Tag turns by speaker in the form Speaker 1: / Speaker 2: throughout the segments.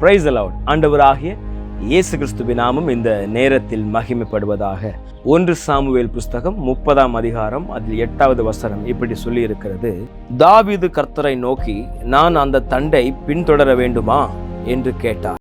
Speaker 1: Price allowed ஆண்டவராகிய இயேசு கிறிஸ்துவின் நாமம் இந்த நேரத்தில் மகிமைப்படுவதாக. ஒன்று சாமுவேல் புஸ்தகம் முப்பதாம் அதிகாரம் அதில் எட்டாவது வசனம் இப்படி சொல்லி இருக்கிறது தாவீது கர்த்தரை நோக்கி நான் அந்த தண்டை பின்தொடர வேண்டுமா? என்று கேட்டார்.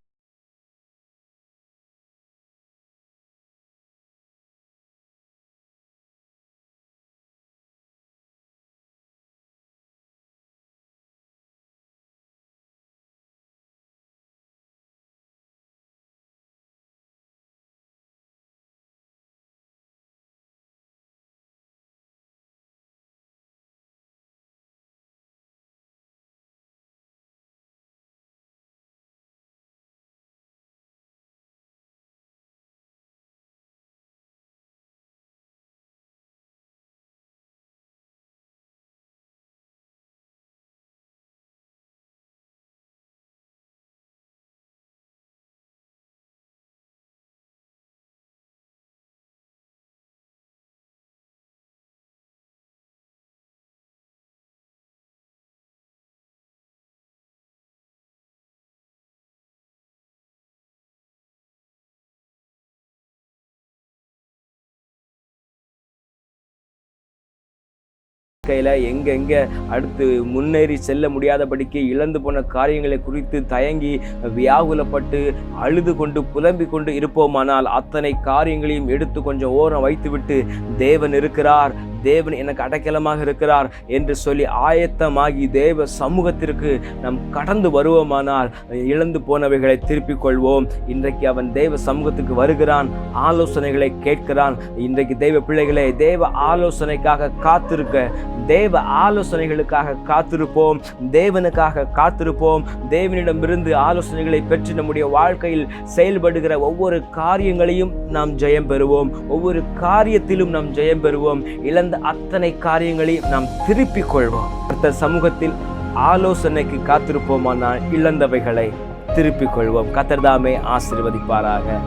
Speaker 1: கையில் எங்கெங்கே அடுத்து முன்னேறி செல்ல முடியாதபடிக்கு இழந்து போன காரியங்களை குறித்து தயங்கி வியாகுலப்பட்டு அழுது கொண்டு புலம்பிக் கொண்டு இருப்போமானால் அத்தனை காரியங்களையும் எடுத்து கொஞ்சம் ஓரம் வைத்துவிட்டு தேவன் இருக்கிறார். தேவன் எனக்கு அடைக்கலமாக இருக்கிறார் என்று சொல்லி ஆயத்தமாகி தேவ சமூகத்திற்கு நாம் கடந்து வருவோமானால் இழந்து போனவைகளை திருப்பிக் கொள்வோம். இன்றைக்கு அவன் தேவ சமூகத்துக்கு வருகிறான் ஆலோசனைகளை கேட்கிறான். இன்றைக்கு தெய்வ பிள்ளைகளை தேவ ஆலோசனைக்காக காத்திருக்க தேவ ஆலோசனைகளுக்காக காத்திருப்போம் தேவனுக்காக காத்திருப்போம். தேவனிடமிருந்து ஆலோசனைகளை பெற்று நம்முடைய வாழ்க்கையில் செயல்படுகிற ஒவ்வொரு காரியங்களையும் நாம் ஜெயம் பெறுவோம். ஒவ்வொரு காரியத்திலும் நாம் ஜெயம் பெறுவோம். இழந்த அத்தனை காரியங்களையும் நாம் திருப்பிக் கொள்வோம். அடுத்த சமூகத்தில் ஆலோசனைக்கு காத்திருப்போமானால் இழந்தவைகளை திருப்பிக் கொள்வோம். கத்தர்தாமே ஆசிர்வதிப்பாராக.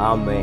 Speaker 1: ஆமே